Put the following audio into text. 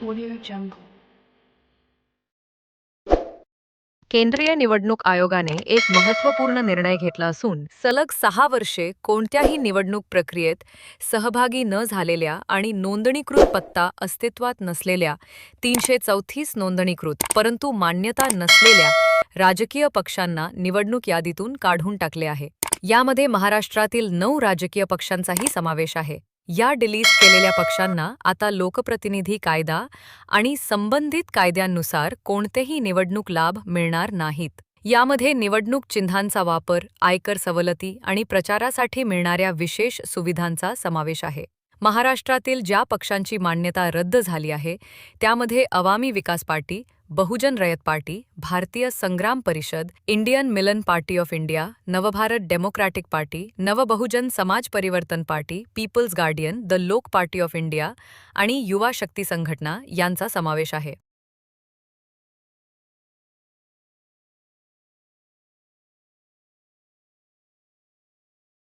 Audio Jungle. केंद्रीय निवडणूक आयोगाने एक महत्त्वपूर्ण निर्णय घेतला असून सलग सहा वर्षे कोणत्याही निवडणूक प्रक्रियेत सहभागी न झालेल्या आणि नोंदणीकृत पत्ता अस्तित्वात नसलेल्या तीनशे चौतीस नोंदणीकृत परंतु मान्यता नसलेल्या राजकीय पक्षांना निवडणूक यादीतून काढून टाकले आहे यामध्ये महाराष्ट्रातील नऊ राजकीय पक्षांचाही समावेश आहे या डिलीट केलेल्या पक्षांना आता लोकप्रतिनिधी कायदा आणि संबंधित कायद्यांनुसार कोणतेही निवडणूक लाभ मिळणार नाहीत. यामध्ये निवडणूक चिन्हांचा वापर आयकर सवलती आणि प्रचारासाठी मिळणाऱ्या विशेष सुविधांचा समावेश आहे. महाराष्ट्रातील ज्या पक्षांची मान्यता रद्द झाली आहे त्यामध्ये अवामी विकास party Bahujan Rayat party Bharatiya Sangram Parishad Indian Milan party of India Navbharat democratic party Navbahujan Samaj Parivartan party people's guardian the Lok party of India आणि युवा शक्ती संघटना यांचा समावेश आहे.